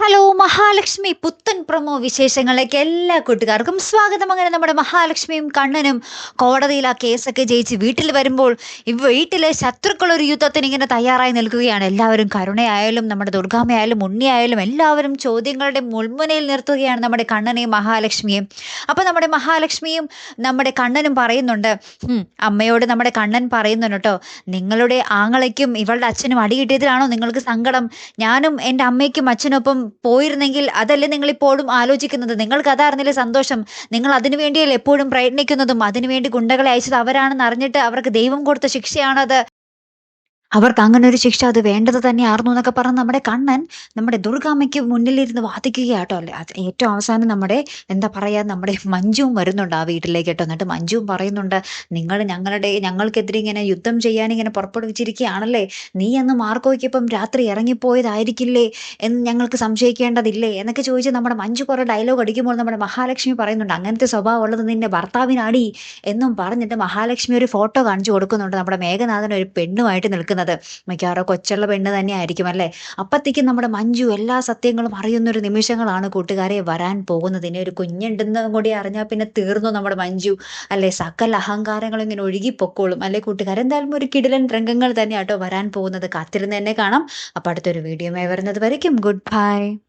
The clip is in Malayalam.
ഹലോ മഹാലക്ഷ്മി. പുത്തൻ പ്രമോ വിശേഷങ്ങളിലേക്ക് എല്ലാ കൂട്ടുകാർക്കും സ്വാഗതം. അങ്ങനെ നമ്മുടെ മഹാലക്ഷ്മിയും കണ്ണനും കോടതിയിൽ ആ കേസൊക്കെ ജയിച്ച് വീട്ടിൽ വരുമ്പോൾ ഈ വീട്ടിലെ ശത്രുക്കൾ ഒരു യുദ്ധത്തിന് ഇങ്ങനെ തയ്യാറായി നിൽക്കുകയാണ്. എല്ലാവരും കരുണയായാലും നമ്മുടെ ദുർഗാമയായാലും ഉണ്ണിയായാലും എല്ലാവരും ചോദ്യങ്ങളുടെ മുൾമുനയിൽ നിർത്തുകയാണ് നമ്മുടെ കണ്ണനെയും മഹാലക്ഷ്മിയും. അപ്പോൾ നമ്മുടെ മഹാലക്ഷ്മിയും നമ്മുടെ കണ്ണനും പറയുന്നുണ്ട് അമ്മയോട് നമ്മുടെ കണ്ണൻ പറയുന്നുണ്ട് കേട്ടോ നിങ്ങളുടെ ആങ്ങളയ്ക്കും ഇവളുടെ അച്ഛനും അടി കിട്ടിയതിലാണോ നിങ്ങൾക്ക് സങ്കടം? ഞാനും എന്റെ അമ്മയ്ക്കും അച്ഛനൊപ്പം പോയിരുന്നെങ്കിൽ അതല്ലേ നിങ്ങൾ ഇപ്പോഴും ആലോചിക്കുന്നത്? നിങ്ങൾക്ക് അതായിരുന്നില്ലേ സന്തോഷം. നിങ്ങൾ അതിനു വേണ്ടിയല്ലേ എപ്പോഴും പ്രയത്നിക്കുന്നതും അതിനുവേണ്ടി ഗുണ്ടകളെ അയച്ചത് അവരാണെന്ന് അറിഞ്ഞിട്ട് അവർക്ക് ദൈവം കൊടുത്ത ശിക്ഷയാണത്. അവർക്ക് അങ്ങനെ ഒരു ശിക്ഷ അത് വേണ്ടത് തന്നെയായിരുന്നു എന്നൊക്കെ പറഞ്ഞ് നമ്മുടെ കണ്ണൻ നമ്മുടെ ദുർഗാമ്മയ്ക്ക് മുന്നിലിരുന്ന് വാദിക്കുകയാട്ടോ അല്ലേ? ഏറ്റവും അവസാനം നമ്മുടെ എന്താ പറയാ നമ്മുടെ മഞ്ജുവും വരുന്നുണ്ട് ആ വീട്ടിലേക്ക് കേട്ടോ. എന്നിട്ട് മഞ്ജുവും പറയുന്നുണ്ട് നിങ്ങൾ ഞങ്ങളുടെ ഞങ്ങൾക്കെതിരെ ഇങ്ങനെ യുദ്ധം ചെയ്യാൻ ഇങ്ങനെ പുറപ്പെടുവിച്ചിരിക്കുകയാണല്ലേ? നീ അന്ന് മാർക്കോയ്ക്കൊപ്പം രാത്രി ഇറങ്ങിപ്പോയതായിരിക്കില്ലേ? എന്ന് ഞങ്ങൾക്ക് സംശയിക്കേണ്ടതില്ലേ? എന്നൊക്കെ ചോദിച്ച് നമ്മുടെ മഞ്ജു കുറേ ഡയലോഗ് അടിക്കുമ്പോൾ നമ്മുടെ മഹാലക്ഷ്മി പറയുന്നുണ്ട് അങ്ങനത്തെ സ്വഭാവം ഉള്ളത് നിന്റെ ഭർത്താവിനാടി എന്നും പറഞ്ഞിട്ട് മഹാലക്ഷ്മി ഒരു ഫോട്ടോ കാണിച്ചു കൊടുക്കുന്നുണ്ട്. നമ്മുടെ മേഘനാഥൻ ഒരു പെണ്ണുമായിട്ട് നിൽക്കുന്നത്. മിക്കവാറും കൊച്ചുള്ള പെണ്ണ് തന്നെ ആയിരിക്കും അല്ലേ? അപ്പത്തേക്കും നമ്മുടെ മഞ്ജു എല്ലാ സത്യങ്ങളും അറിയുന്ന ഒരു നിമിഷങ്ങളാണ് കൂട്ടുകാരെ വരാൻ പോകുന്നത്. ഇനി ഒരു കുഞ്ഞുണ്ടെന്നും കൂടി അറിഞ്ഞാൽ പിന്നെ തീർന്നു നമ്മുടെ മഞ്ജു. അല്ലേ? സകല അഹങ്കാരങ്ങളും ഇങ്ങനെ ഒഴുകി പൊക്കോളും അല്ലേ കൂട്ടുകാരെ? എന്തായാലും ഒരു കിടിലൻ രംഗങ്ങൾ തന്നെ തന്നെയാട്ടോ വരാൻ പോകുന്നത്. കാത്തിരുന്ന് തന്നെ കാണാം. അപ്പം അടുത്തൊരു വീഡിയോ വരുന്നത് വരയ്ക്കും. Good bye